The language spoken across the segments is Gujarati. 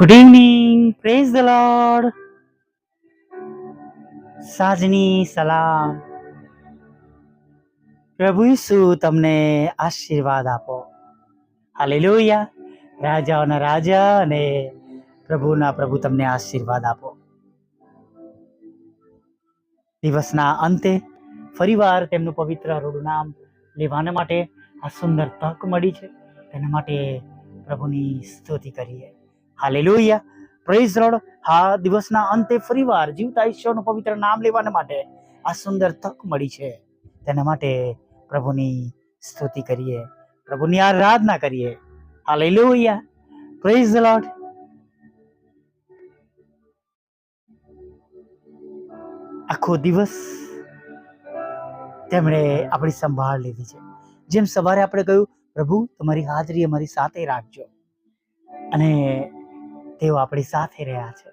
Good evening praise the lord સાજની સલામ પ્રભુ ઈસુ તમને આશીર્વાદ આપો. હાલેલુયા રાજાઓના રાજા અને પ્રભુના પ્રભુ તમને આશીર્વાદ આપો. દિવસના અંતે ફરીવાર તેમનું પવિત્ર રૂડું નામ લેવાના માટે આ સુંદર તક મળી છે. તેના માટે પ્રભુની સ્તુતિ કરીએ. હાલેલુયા. પ્રેઝ રોડ હા, દિવસના અંતે ફરીવાર જીવતા ઈશ્વરનું પવિત્ર નામ લેવાને માટે આ સુંદર તક મળી છે. તેના માટે પ્રભુની સ્તુતિ કરીએ. પ્રભુની આરાધના કરીએ. હાલેલુયા. પ્રેઝ લોર્ડ આખો દિવસ તેમણે આપણી સંભાળ લીધી છે. જેમ સવારે આપણે કહ્યું, પ્રભુ, તમારી હાજરી અમારી સાથે રાખજો. અને તેઓ આપણી સાથે રહ્યા છે.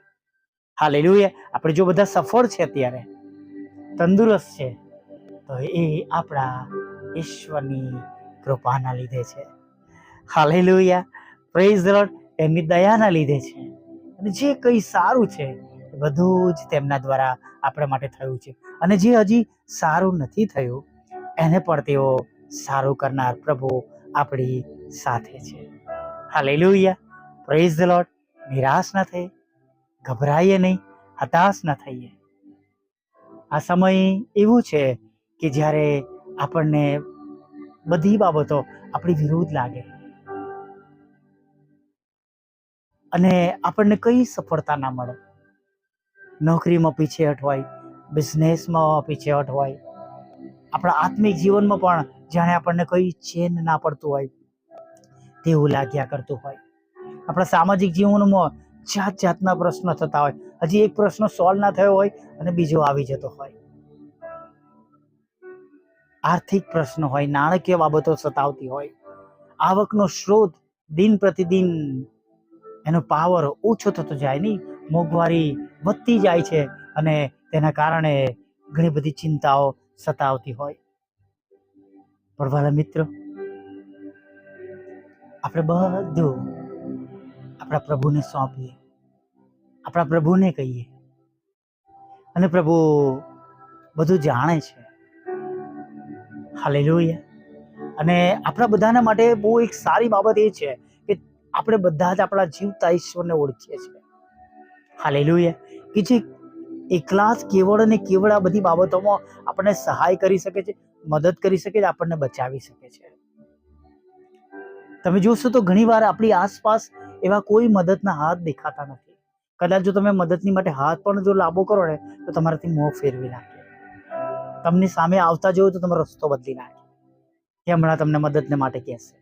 હા લેલુએ આપણે જો બધા સફળ છે અત્યારે, તંદુરસ્ત છે, તો એ આપણા ઈશ્વરની કૃપાના લીધે છે. હાલેલુયા. પ્રેઝ લોર્ડ એમની દયાના લીધે છે. અને જે કંઈ સારું છે બધું જ તેમના દ્વારા આપણા માટે થયું છે. અને જે હજી સારું નથી થયું, એને પણ તેઓ સારું કરનાર પ્રભુ આપણી સાથે છે. હાલેલુયા. પ્રેઝ ધ લોર્ડ નિરાશ ન થઈ ગભરાઈએ નહીં, હતાશ ન થઈએ. આ સમય એવું છે કે જ્યારે આપણને બધી બાબતો આપણી વિરુદ્ધ લાગે. અને આપણને કઈ સફળતા ના મળે. નોકરીમાં પીછેહટ હોય, બિઝનેસમાં પીછેહટ હોય, આપણા આત્મિક જીવનમાં પણ જાણે આપણને કઈ ચેન ના પડતું હોય, તેવું લાગ્યા કરતું હોય. આપણા સામાજિક જીવનમાં જાત જાતના પ્રશ્નો થતા હોય. હજી એક પ્રશ્ન સોલ્વ ના થયો હોય અને બીજો આવી જતો હોય. આર્થિક પ્રશ્નો હોય, નાણાકીય બાબતો સતાવતી હોય. આવકનો સ્ત્રોત દિન પ્રતિદિન એનો પાવર ઓછો થતો જાય નહીં. મોંઘવારી વધતી જાય છે અને તેના કારણે ઘણી બધી ચિંતાઓ સતાવતી હોય. પણ મિત્રો, આપણે બધું આપણા પ્રભુને સોંપીએ. આપણા પ્રભુને કહીએ. અને પ્રભુ બધું જાણે છે. હાલેલુયા. અને આપણા બધાના માટે બહુ એક સારી બાબત એ છે કે આપણે બધા જ આપણા જીવતા ઈશ્વરને ઓળખીએ છીએ. હાલેલુયા. કે જે એકલા જ કેવળ અને કેવળ આ બધી બાબતોમાં આપણને સહાય કરી શકે છે, મદદ કરી શકે છે, આપણને બચાવી શકે છે. તમે જોશો તો ઘણીવાર આપણી આસપાસ એવા કોઈ મદદના હાથ દેખાતા નથી. કદાચ જો તમે મદદની માટે હાથ પણ જો લાંબો કરો ને, તો તમારાથી મોં ફેરવી નાખે. તમને સામે આવતા જોયું તો તમારો રસ્તો બદલી નાખે. કે હમણાં તમને મદદને માટે કહેશે.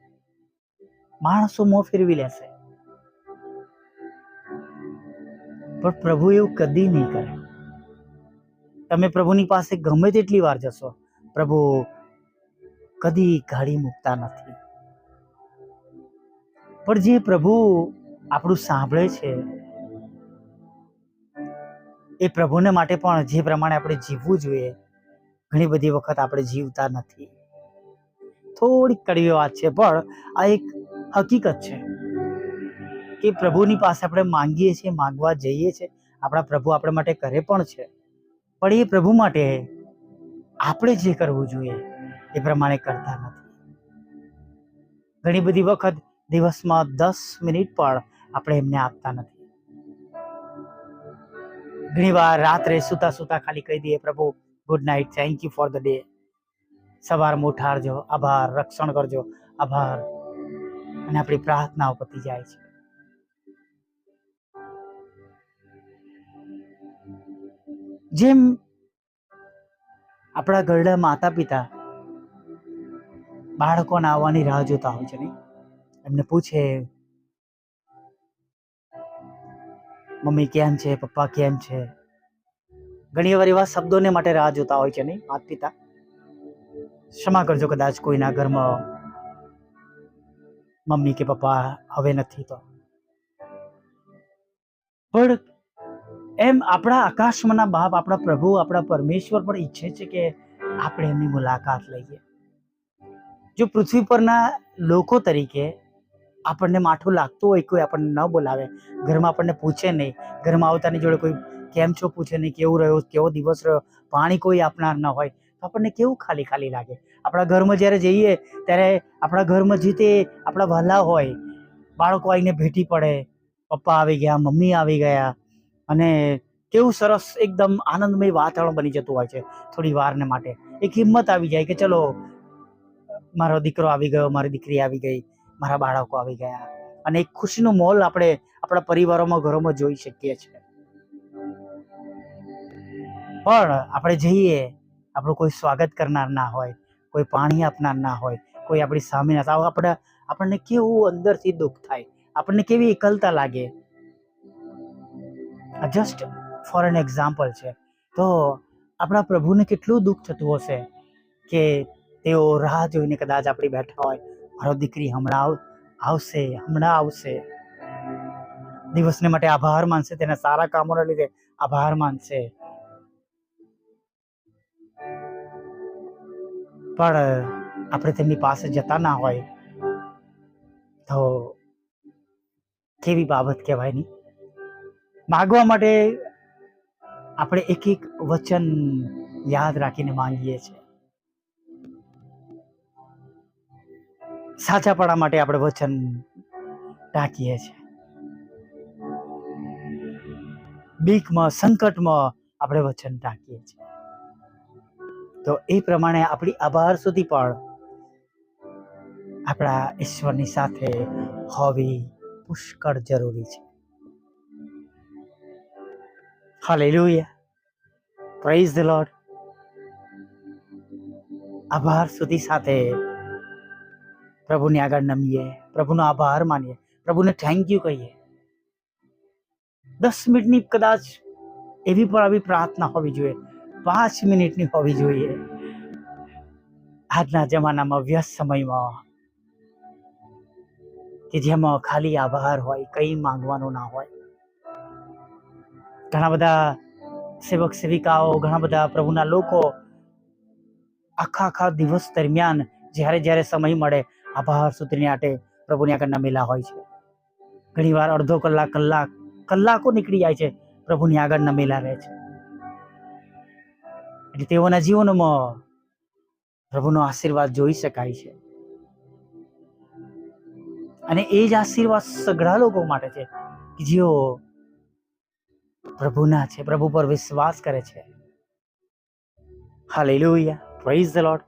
માણસો મોં ફેરવી લેશે. પણ પ્રભુ એવું કદી નહીં કરે. તમે પ્રભુની પાસે ગમે તેટલી વાર જશો, પ્રભુ કદી ગાડી મૂકતા નથી. પણ જે પ્રભુ આપણું સાંભળે છે, એ પ્રભુને માટે પણ જે પ્રમાણે આપણે જીવવું જોઈએ, ઘણી બધી વખત આપણે જીવતા નથી. થોડીક કડવી વાત છે, પણ આ એક હકીકત છે કે પ્રભુની પાસે આપણે માંગીએ છીએ, માંગવા જઈએ છીએ. આપણા પ્રભુ આપણા માટે કરે પણ છે. પણ એ પ્રભુ માટે આપણે જે કરવું જોઈએ એ પ્રમાણે કરતા નથી. ઘણી બધી વખત દિવસમાં દસ મિનિટ પણ આપણે એમને આપતા નથી. ઘણીવાર રાત્રે સુતા સુતા ખાલી કહી દઈએ, પ્રભુ good night thank you for the day સવારમાં ઉઠાડજો આભાર, રક્ષણ કરજો, આભાર. અને આપણી પ્રાર્થનાઓ પતી જાય છે. જેમ આપણા ઘરડા માતા પિતા બાળકોના આવવાની રાહ જોતા હોય છે નહીં એમને પૂછે, મમ્મી કેમ છે? પપ્પા કેમ છે? ઘણી વાર એવા શબ્દોને માટે રાહ જોતા હોય છે નહીં માત પિતા ક્ષમા કરજો કદાચ કોઈના ઘરમાં મમ્મી કે પપ્પા હવે નથી તો. પણ એમ આપણા આકાશમાંના બાપ, આપણા પ્રભુ, આપણા પરમેશ્વર પણ ઈચ્છે છે કે આપણે એમની મુલાકાત લઈએ. જો પૃથ્વી પરના લોકો તરીકે આપણને માઠું લાગતું હોય, કોઈ આપણને ન બોલાવે, ઘરમાં આપણને પૂછે નહીં. ઘરમાં આવતાની જોડે કોઈ કેમ છો પૂછે નહીં, કેવું રહ્યો, કેવો દિવસ રહ્યો, પાણી કોઈ આપનાર ન હોય, તો આપણને કેવું ખાલી ખાલી લાગે? આપણા ઘરમાં જ્યારે જઈએ, ત્યારે આપણા ઘરમાં જે તે આપણા વહાલા હોય, બાળકો આવીને ભેટી પડે, પપ્પા આવી ગયા, મમ્મી આવી ગયા, અને કેવું સરસ એકદમ આનંદમય વાતાવરણ બની જતું હોય છે થોડી વારને માટે. એક હિંમત આવી જાય કે ચલો, મારો દીકરો આવી ગયો, મારી દીકરી આવી ગઈ મારા બાળકો આવી ગયા. અને એક ખુશીનો માહોલ આપણે આપણા પરિવારોમાં, ઘરોમાં જોઈ શકીએ છીએ. પણ આપણે જઈએ, આપણું કોઈ સ્વાગત કરનાર ના હોય, કોઈ પાણી આપનાર ના હોય, કોઈ આપણી સામે ના. આપણે, આપણને કેવું અંદરથી દુઃખ થાય? આપણને કેવી એકલતા લાગે? જસ્ટ ફોર એન એક્ઝામ્પલ છે. તો આપણા પ્રભુને કેટલું દુઃખ થતું હશે કે તેઓ રાહ જોઈને કદાચ આપણી બેઠા હોય મારો દીકરી હમણાં આવશે હમણાં આવશે. દિવસને માટે આભાર માનશે, તેના સારા કામોના લીધે આભાર માનશે. પણ, આપણે તેમની પાસે જતા ના હોય, તો કેવી બાબત કહેવાય નહીં માગવા માટે આપણે એક એક વચન યાદ રાખીને માંગીએ છીએ. સાચાપણા માટે આપણે વચન ટાંકીએ છીએ. બીકમાં, સંકટમાં આપણે વચન ટાંકીએ છીએ. તો એ પ્રમાણે આપણી આભાર સુધી પણ આપણા ઈશ્વરની સાથે હોવી પુષ્કળ જરૂરી છે. હાલેલુયા. પ્રાઇઝ ધ લોર્ડ આભાર સુધી સાથે પ્રભુની આગળ નમીએ, પ્રભુનો આભાર માનીએ, પ્રભુને થેન્ક યુ કહીએ. દસ મિનિટની કદાચ એવી પણ આવી પ્રાર્થના હોવી જોઈએ, પાંચ મિનિટની હોવી જોઈએ. આજના જમાનામાં વ્યસ્ત સમયમાં કે જેમાં ખાલી આભાર હોય, કંઈ માંગવાનું ના હોય. ઘણા બધા સેવક સેવિકાઓ, ઘણા બધા પ્રભુના લોકો આખા આખા દિવસ દરમિયાન જ્યારે જ્યારે સમય મળે આભાર સુધીની આટે પ્રભુની આગળ નમેલા હોય છે. ઘણીવાર અડધો કલાક કલાક, કલાકો નીકળી જાય છે, પ્રભુની આગળ નમેલા રહે છે. એટલે તેઓના જીવનમાં પ્રભુનો આશીર્વાદ જોઈ શકાય છે. અને એ જ આશીર્વાદ સઘળા લોકો માટે છે કે જેઓ પ્રભુના છે, પ્રભુ પર વિશ્વાસ કરે છે. હાલેલુયા. પ્રેઝ ધ લોર્ડ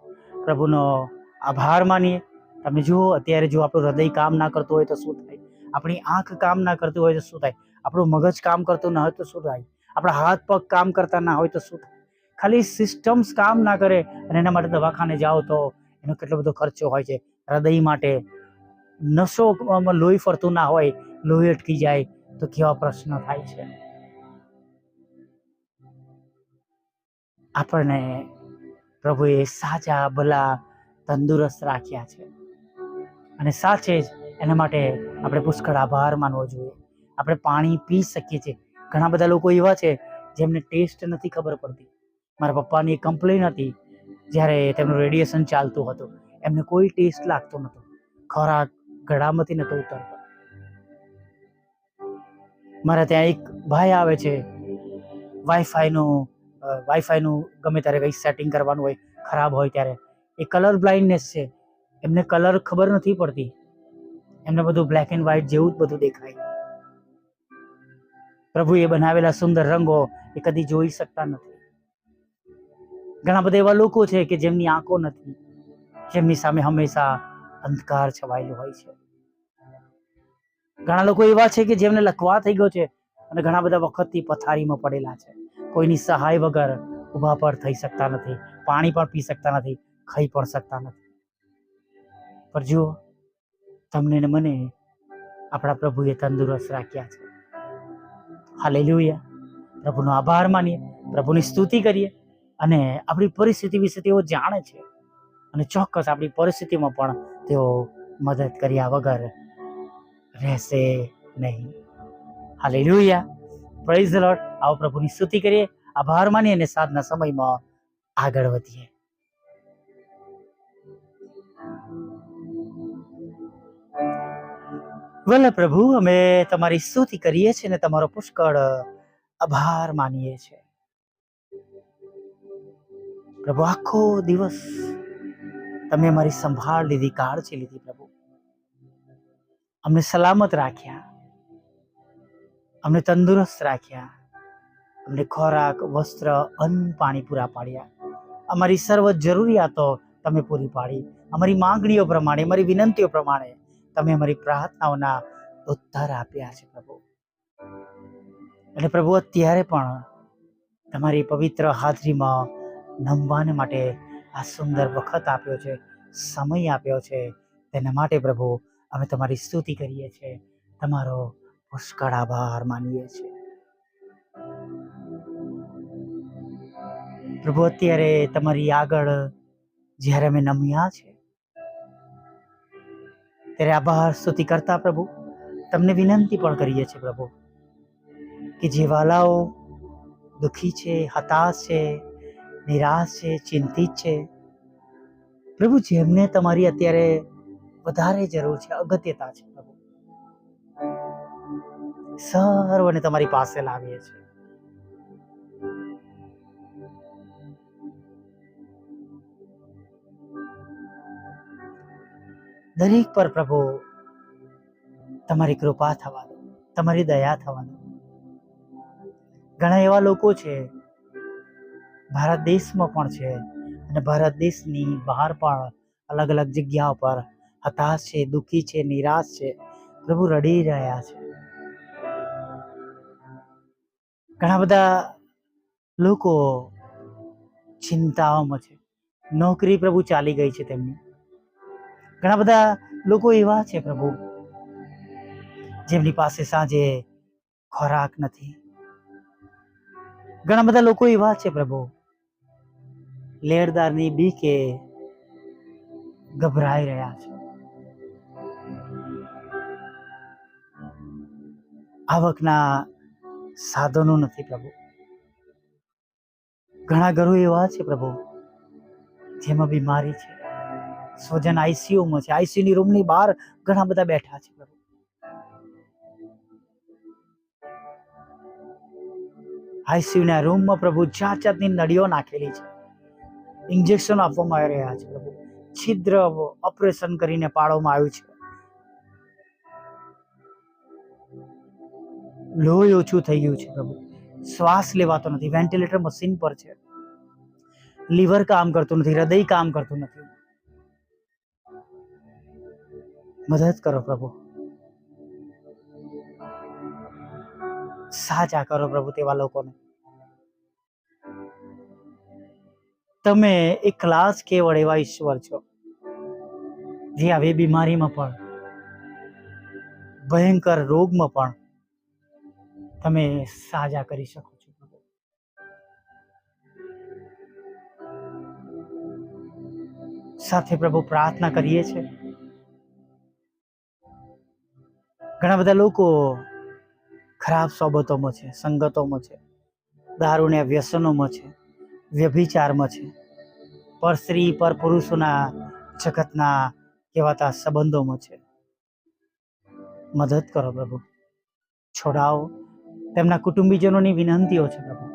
પ્રભુનો આભાર માનીએ. તમે જુઓ, અત્યારે જો આપણું હૃદય કામ ના કરતું હોય તો શું થાય? આપણી આંખ કામ ના કરતું હોય તો શું થાય? આપણું મગજ કામ કરતું ના હોય તો શું થાય? આપણા હાથ પગ કામ કરતા ના હોય તો શું થાય? ખાલી સિસ્ટમ્સ કામ ના કરે અને એના માટે દવાખાને જાઓ તો એનો કેટલો બધો ખર્ચો હોય છે. હૃદય માટે નસો લોહી ફરતું ના હોય, લોહી અટકી જાય તો કેવા પ્રશ્ન થાય છે? આપણને પ્રભુએ સાચા, ભલા, તંદુરસ્ત રાખ્યા છે. અને સાચે જ એના માટે આપણે પુષ્કળ આભાર માનવો જોઈએ. આપણે પાણી પી શકીએ છીએ. ઘણા બધા લોકો એવા છે જેમને ટેસ્ટ નથી ખબર પડતી. મારા પપ્પાની કમ્પ્લેન હતી જ્યારે તેમનું રેડિયેશન ચાલતું હતું. એમને કોઈ ટેસ્ટ લાગતો નહોતો. ખોરાક ગળામાંથી નહોતો ઉતરતો. મારા ત્યાં એક ભાઈ આવે છે. વાઈફાઈનું વાઈફાઈનું ગમે ત્યારે કંઈ સેટિંગ કરવાનું હોય, ખરાબ હોય ત્યારે. એ કલર બ્લાઇન્ડનેસ છે. એમને કલર ખબર નથી પડતી. એમને બધું બ્લેક એન્ડ વ્હાઈટ જેવું જ બધું દેખાય. પ્રભુએ બનાવેલા સુંદર રંગો એ કદી જોઈ શકતા નથી. ઘણા બધા એવા લોકો છે કે જેમની આંખો નથી, જેમની સામે હંમેશા અંધકાર છવાયેલો હોય છે. ઘણા લોકો એવા છે કે જેમને લખવા થઈ ગયો છે અને ઘણા બધા વખતથી પથારીમાં પડેલા છે. કોઈની સહાય વગર ઊભા પર થઈ શકતા નથી, પાણી પણ પી શકતા નથી, ખાઈ પણ શકતા નથી. પર જુઓ, તમને ને મને આપણા પ્રભુએ તંદુરસ્ત રાખ્યા છે. હાલે હાલેલુયા. પ્રભુનો આભાર માનીએ, પ્રભુની સ્તુતિ કરીએ અને આપણી પરિસ્થિતિ વિશે તેઓ જાણે છે અને ચોક્કસ આપણી પરિસ્થિતિમાં પણ તેઓ મદદ કર્યા વગર રહેશે નહીં. હાલેલુયા. પ્રેઝ ધ લોર્ડ આવો પ્રભુની સ્તુતિ કરીએ, આભાર માનીએ અને સાધના સમયમાં આગળ વધીએ. ભલે પ્રભુ, અમે તમારી સ્તુતિ કરીએ છીએ ને તમારો પુષ્કળ આભાર માનીએ છીએ. પ્રભુ, આખો દિવસ તમે અમારી સંભાળ લીધી, કાળજી લીધી પ્રભુ. અમને સલામત રાખ્યા. અમને તંદુરસ્ત રાખ્યા. અમને ખોરાક, વસ્ત્ર, અન્ન, પાણી પૂરા પાડ્યા. અમારી સર્વ જરૂરિયાતો તમે પૂરી પાડી. અમારી માંગણીઓ પ્રમાણે, અમારી વિનંતીઓ પ્રમાણે તમે અમારી પ્રાર્થનાઓના ઉત્તર આપ્યા છે પ્રભુ. અને પ્રભુ, અત્યારે પણ તમારી પવિત્ર હાજરીમાં નમવાને માટે આ સુંદર વખત આપ્યો છે, સમય આપ્યો છે. તેના માટે પ્રભુ, અમે તમારી સ્તુતિ કરીએ છીએ. તમારો પુષ્કળ આભાર માનીએ છીએ. પ્રભુ, અત્યારે તમારી આગળ જ્યારે અમે નમ્યા છે ત્યારે આભાર સ્તુતિ કરતા પ્રભુ. તમને વિનંતી પણ કરીએ છીએ પ્રભુ, કે જે વાલાઓ દુઃખી છે, હતાશ છે, નિરાશ છે, ચિંતિત છે, પ્રભુ જેમને તમારી અત્યારે વધારે જરૂર છે, અગત્યતા છે પ્રભુ. સર્વને તમારી પાસે લાવીએ છીએ. દરેક પર પ્રભુ, તમારી કૃપા થવા દો, તમારી દયા થવા દો. ઘણા એવા લોકો છે, ભારત દેશમાં પણ છે અને ભારત દેશની બહાર પણ અલગ અલગ જગ્યાઓ પર હતાશ છે, દુઃખી છે, નિરાશ છે, પ્રભુ રડી રહ્યા છે. ઘણા બધા લોકો ચિંતાઓમાં છે. નોકરી પ્રભુ ચાલી ગઈ છે તેમની. ઘણા બધા લોકો એવા છે પ્રભુ, જેમની પાસે સાંજે ખોરાક નથી. ઘણા બધા લોકો એવા છે પ્રભુ લેરદારની બીકે ગભરાઈ રહ્યા છે. આવકના સાધનો નથી પ્રભુ. ઘણા ઘરો એવા છે પ્રભુ, જેમાં બીમારી છે. સ્વજન આઈસીયુમાં છે. આઈસીયુની રૂમની બહાર ઘણા બધા બેઠા છે. પ્રભુ આઈસીયુના રૂમમાં પ્રભુ જાત જાતની નળીઓ નાખેલી છે. ઇન્જેક્શન આપવામાં આવી રહ્યા છે પ્રભુ. છિદ્ર ઓપરેશન કરીને પાડવામાં આવ્યું છે. લોહી ઓછું થઈ ગયું છે પ્રભુ. શ્વાસ લેવાતો નથી. વેન્ટિલેટર મશીન પર છે. લીવર કામ કરતું નથી. હૃદય કામ કરતું નથી. મદદ કરો પ્રભુ. સાચા કરો પ્રભુ તેવા લોકોને. તમે એકલા જ કેવળ એવા ઈશ્વર છો, જે આવી બીમારીમાં પણ, ભયંકર રોગમાં પણ તમે સાજા કરી શકો છો સાથે પ્રભુ પ્રાર્થના કરીએ છીએ. ઘણા બધા લોકો ખરાબ સોબતોમાં છે, સંગતોમાં છે, દારૂને વ્યસનોમાં છે, વ્યભિચારમાં છે. પર સ્ત્રી, પર પુરુષોના જગતના કહેવાતા સંબંધોમાં છે. મદદ કરો પ્રભુ. છોડાવો તેમના કુટુંબીજનોની વિનંતીઓ છે પ્રભુ.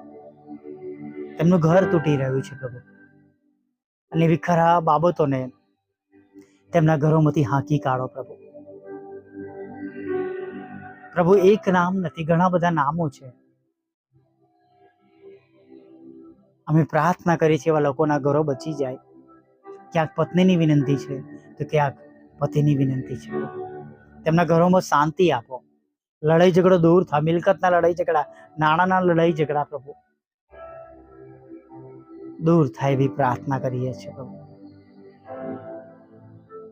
તેમનું ઘર તૂટી રહ્યું છે પ્રભુ. અને એવી ખરાબ બાબતોને તેમના ઘરોમાંથી હાંકી કાઢો પ્રભુ. પ્રભુ, એક નામ નથી, ઘણા બધા નામો છે. અમે પ્રાર્થના કરી છે એવા લોકોના ઘરો બચી જાય. ક્યાંક પત્નીની વિનંતી છે, તો ક્યાંક પતિની વિનંતી છે. તેમના ઘરોમાં શાંતિ આપો. લડાઈ ઝઘડો દૂર થાય મિલકતના લડાઈ ઝઘડા, નાણાંના લડાઈ ઝઘડા પ્રભુ. દૂર થાય એવી પ્રાર્થના કરીએ છીએ પ્રભુ.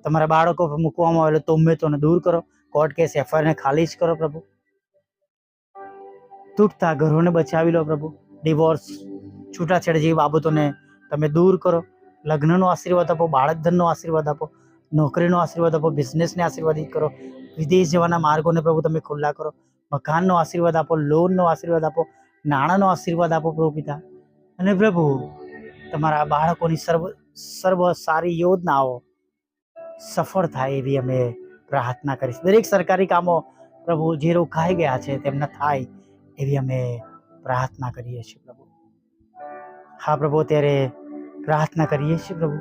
તમારા બાળકો મૂકવામાં આવેલો તોમેતોને દૂર કરો. કોર્ટ કેસ એફઆઈઆર ને ખાલી જ કરો પ્રભુ. તૂટતા ઘરોને બચાવી લો પ્રભુ. ડિવોર્સ છૂટાછેડા જેવી બાબતોને તમે દૂર કરો. લગ્નનો આશીર્વાદ આપો બાળક આશીર્વાદ આપો, નોકરીનો આશીર્વાદ આપો બિઝનેસને આશીર્વાદિત કરો. વિદેશ જવાના માર્ગોને પ્રભુ તમે ખુલ્લા કરો. મકાનનો આશીર્વાદ આપો લોનનો આશીર્વાદ આપો, નાણાંનો આશીર્વાદ આપો પ્રભુ પિતા. અને પ્રભુ, તમારા બાળકોની સર્વ સર્વ સારી યોજનાઓ સફળ થાય એવી અમે પ્રાર્થના કરીશ. દરેક સરકારી કામો પ્રભુ જે રોકાઈ ગયા છે તેમને થાય એવી અમે પ્રાર્થના કરીએ છીએ પ્રભુ. હા પ્રભુ, અત્યારે પ્રાર્થના કરીએ છીએ પ્રભુ.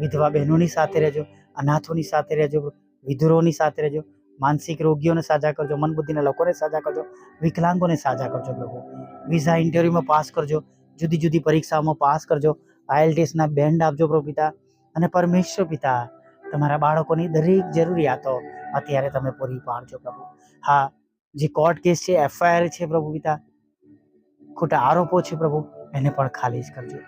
વિધવા બહેનોની સાથે રહેજો, અનાથોની સાથે રહેજો, વિધુરોની સાથે રહેજો, માનસિક રોગીઓને સાજા કરજો મન બુદ્ધિના લોકોને સાજા કરજો, વિકલાંગોને સાજા કરજો પ્રભુ. વિઝા ઇન્ટરવ્યુમાં પાસ કરજો, જુદી જુદી પરીક્ષાઓમાં પાસ કરજો, આઈએલટીએસના બેન્ડ આપજો પ્રભુ પિતા અને પરમેશ્વર પિતા. તમારા બાળકોની દરેક જરૂરિયાતો અત્યારે તમે પૂરી પાડજો પ્રભુ. હા, જે કોર્ટ કેસ છે એફઆઈઆર છે પ્રભુ પિતા, ખોટા આરોપો છે પ્રભુ, એને પણ ખાલીજ કરજો.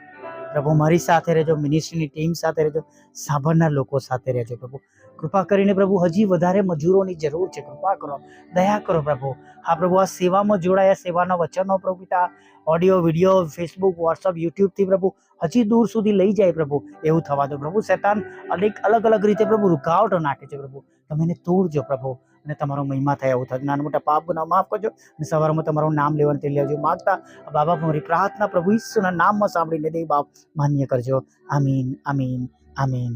પ્રભુ મારી સાથે રહેજો મિનિસ્ટ્રીની ટીમ સાથે રહેજો, સાંભળનાર લોકો સાથે રહેજો પ્રભુ. કૃપા કરીને પ્રભુ હજી વધારે મજૂરોની જરૂર છે. કૃપા કરો, દયા કરો પ્રભુ. હા પ્રભુ, આ સેવામાં જોડાયા, સેવાના વચનો પ્રભુ પિતા ઓડિયો વીડિયો ફેસબુક વોટ્સઅપ યુટ્યુબથી પ્રભુ હજી દૂર સુધી લઈ જાય પ્રભુ. એવું થવા દો પ્રભુ. શેતાન અનેક અલગ અલગ રીતે પ્રભુ રૂકાવટો નાખે છે પ્રભુ. તમે એને તોડજો પ્રભુ. અને તમારો મહિમા થાય એવું થાય. નાના મોટા પાપ ગુના માફ કરજો અને સવારમાં તમારું નામ લેવાનું તે લેજો માગતા બાબા મારી પ્રાર્થના પ્રભુ ઈશ્વરના નામમાં સાંભળીને દેવ બાપ માન્ય કરજો. આમીન આમીન આમીન.